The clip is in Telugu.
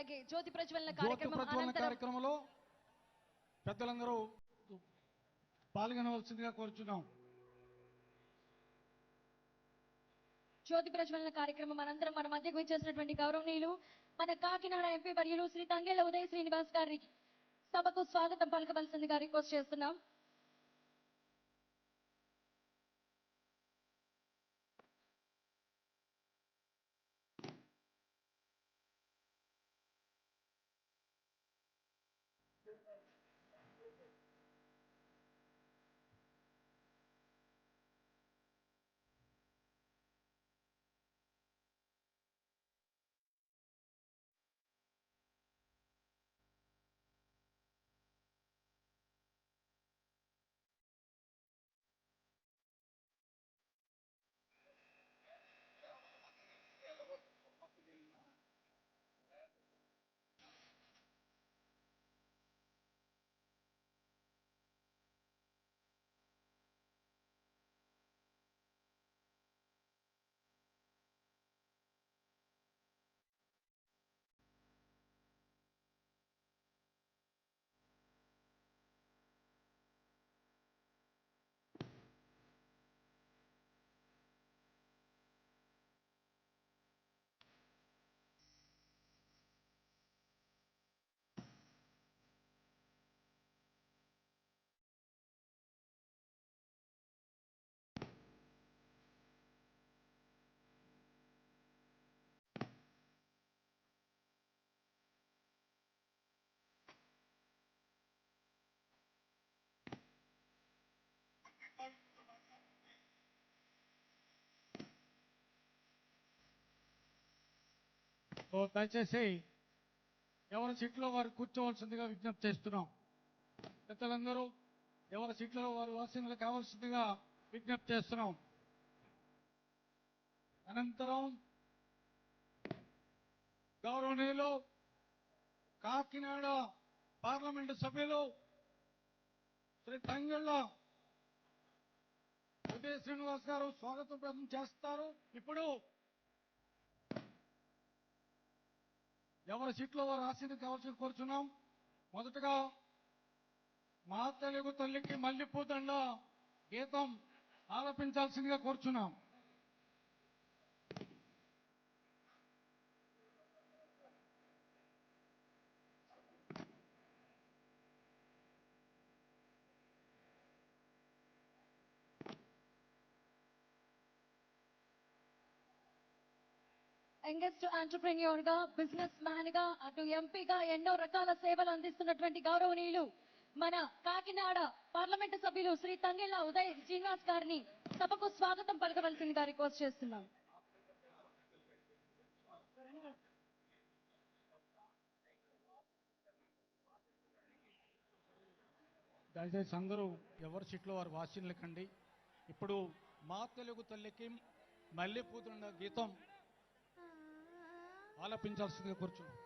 అలాగే జ్యోతి ప్రజ్వలన కార్యక్రమం కార్యక్రమంలో పెద్దలందరూ పాల్గొనవలసిందిగా కోరుచున్నాం. జ్యోతి ప్రజ్వలన కార్యక్రమం అనంతరం మన మధ్యకు వచ్చేసినటువంటి గౌరవనీయులు మన కాకినాడ ఎంపీ వర్యులు శ్రీ తంగేళ్ళ ఉదయ్ శ్రీనివాస్ గారి సభకు స్వాగతం పలకవలసిందిగా రిక్వెస్ట్ చేస్తున్నాం. సో దయచేసి ఎవరి సీట్లో వారు కూర్చోవలసిందిగా విజ్ఞప్తి చేస్తున్నాం. పెద్దలందరూ ఎవరి సీట్లలో వారు వాసనలు కావాల్సిందిగా విజ్ఞప్తి చేస్తున్నాం. అనంతరం గౌరవనీయులు కాకినాడ పార్లమెంటు సభ్యులు శ్రీ తంగళ్ళ ఎంపీ శ్రీనివాస్ గారు స్వాగతం ప్రదం చేస్తారు. ఇప్పుడు ఎవరి సీట్లో వారు ఆశీర్ది కావాల్సి కోరుచున్నాం. మొదటగా మా తెలుగు తల్లికి మల్లెపూదండ గీతం ఆలపించాల్సిందిగా కోరుచున్నాం. యంగెస్ట్ ఆంటర్ప్రెన్యూర్గా బిజినెస్ మ్యాన్గా అటు ఎంపీగా ఎన్నో రకాల సేవలు అందిస్తున్నటువంటి గౌరవనీయులు మన కాకినాడ పార్లమెంటు సభ్యులు శ్రీ తంగెళ్ళ ఉదయ్ శ్రీనివాస్ గారిని సభకు స్వాగతం పలకవలసిందిగా రిక్వెస్ట్ చేస్తున్నాం. దయచేసి అందరూ ఎవరి సీట్లో వారు వాసినలకండి ఇప్పుడు మా తెలుగు తల్లికి మల్లెపూదండ గీతం ఆలపించాల్సిందిగా కూర్చున్నాం.